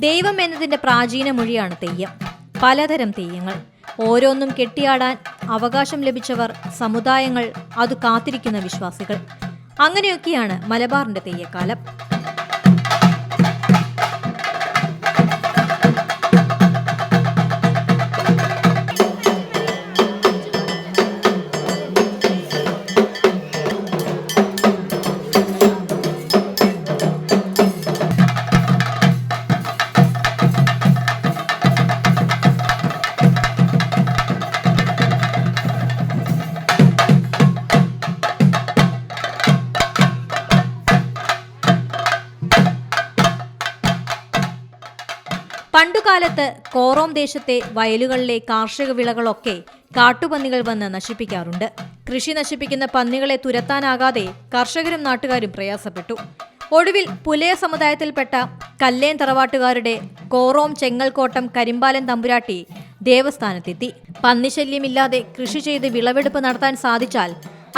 ദൈവം എന്നതിന്റെ പ്രാചീന മൊഴിയാണ് തെയ്യം. പലതരം തെയ്യങ്ങൾ. ഓരോന്നും കെട്ടിയാടാൻ അവകാശം ലഭിച്ചവർ സമുദായങ്ങൾ അത് കാത്തിരിക്കുന്ന വിശ്വാസികൾ. അങ്ങനെയൊക്കെയാണ് മലബാറിന്റെ തെയ്യക്കാലം. പണ്ടുകാലത്ത് കോറോം ദേശത്തെ വയലുകളിലെ കാർഷിക വിളകളൊക്കെ കാട്ടുപന്നികൾ വന്ന് നശിപ്പിക്കാറുണ്ട്. കൃഷി നശിപ്പിക്കുന്ന പന്നികളെ തുരത്താനാകാതെ കർഷകരും നാട്ടുകാരും പ്രയാസപ്പെട്ടു. ഒടുവിൽ പുലയ സമുദായത്തിൽപ്പെട്ട കല്ലേൻ തറവാട്ടുകാരുടെ കോറോം ചെങ്ങൽക്കോട്ടം കരിമ്പാലൻ തമ്പുരാട്ടി ദേവസ്ഥാനത്തെത്തി. പന്നിശല്യമില്ലാതെ കൃഷി ചെയ്ത് വിളവെടുപ്പ് നടത്താൻ സാധിച്ചാൽ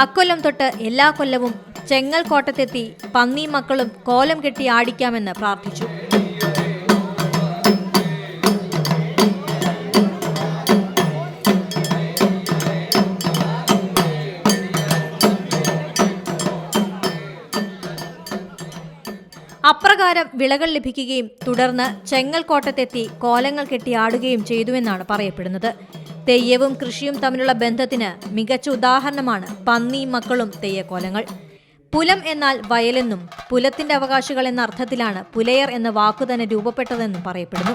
അക്കൊല്ലം തൊട്ട് എല്ലാ കൊല്ലവും ചെങ്ങൽക്കോട്ടത്തെത്തി പന്നി മക്കളും കോലം കെട്ടി ആടിക്കാമെന്ന് പ്രാർത്ഥിച്ചു. അപ്രകാരം വിളകൾ ലഭിക്കുകയും തുടർന്ന് ചെങ്ങൽക്കോട്ടത്തെത്തി കോലങ്ങൾ കെട്ടി ആടുകയും ചെയ്തുവെന്നാണ് പറയപ്പെടുന്നത്. തെയ്യവും കൃഷിയും തമ്മിലുള്ള ബന്ധത്തിന് മികച്ച ഉദാഹരണമാണ് പന്നി മക്കളും തെയ്യക്കോലങ്ങൾ. പുലം എന്നാൽ വയലെന്നും പുലത്തിന്റെ അവകാശികൾ എന്ന അർത്ഥത്തിലാണ് പുലയർ എന്ന വാക്കു തന്നെ രൂപപ്പെട്ടതെന്നും പറയപ്പെടുന്നു.